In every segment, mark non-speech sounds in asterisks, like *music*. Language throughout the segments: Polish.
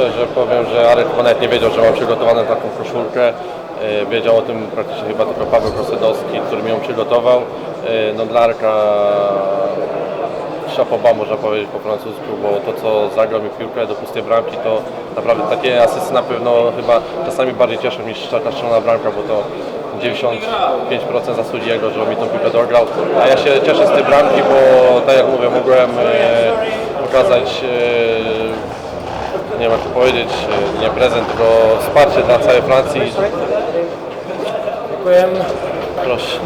szczerze powiem, że Arek nawet nie wiedział, że mam przygotowaną taką koszulkę. E, Wiedział o tym praktycznie chyba tylko Paweł Kosedowski, który mi ją przygotował. E, No dla Arka szapoba można powiedzieć po francusku, bo to co zagrał mi piłkę do pustej bramki, to naprawdę takie asysty na pewno chyba czasami bardziej cieszą niż ta strzelona bramka, bo to 95% zasłudzi jego, że mi tą piłkę dograł. A ja się cieszę z tej bramki, bo tak jak mówię, mogłem e, pokazać e, nie jak to powiedzieć, e, nie prezent, tylko wsparcie dla całej Francji. Dziękuję. Proszę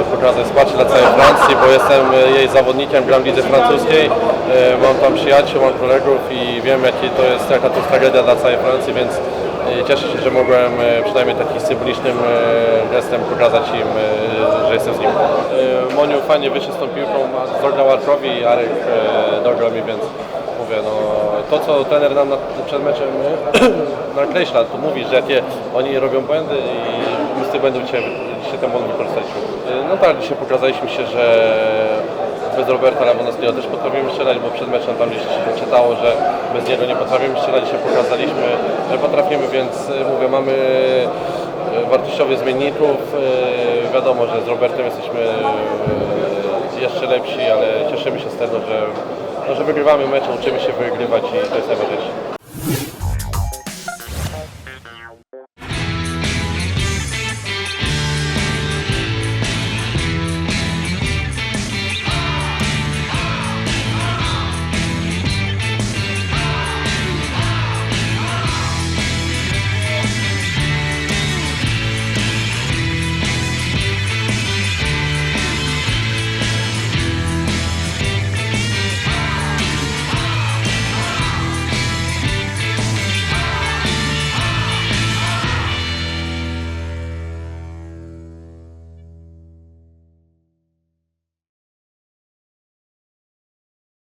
e, pokazać wsparcie dla całej Francji, bo jestem e, jej zawodnikiem, gram w lidze francuskiej, e, mam tam przyjaciół, mam kolegów i wiem jaki to jest, jaka to jest tragedia dla całej Francji, więc e, cieszę się, że mogłem przynajmniej takim symbolicznym gestem pokazać im, że jestem z nim. E, Moniu fajnie wyszedł z tą piłką, dograł Arkowi i Arek e, dograł mi, więc mówię, no to co trener nam na, przed meczem *clears throat* nakreśla, to mówi, że jakie oni robią błędy i my z tych błędów dzisiaj, dzisiaj wykorzystaliśmy. E, No tak, dzisiaj pokazaliśmy się, że bez Roberta Lewandowskiego też potrafimy strzelać, bo przed meczem tam gdzieś się czytało, że bez niego nie potrafimy strzelać, dzisiaj pokazaliśmy, że potrafimy, więc e, mówię, mamy e, wartościowych zmienników. E, Wiadomo, że z Robertem jesteśmy jeszcze lepsi, ale cieszymy się z tego, że, no, że wygrywamy mecze, uczymy się wygrywać i to jest najważniejsze.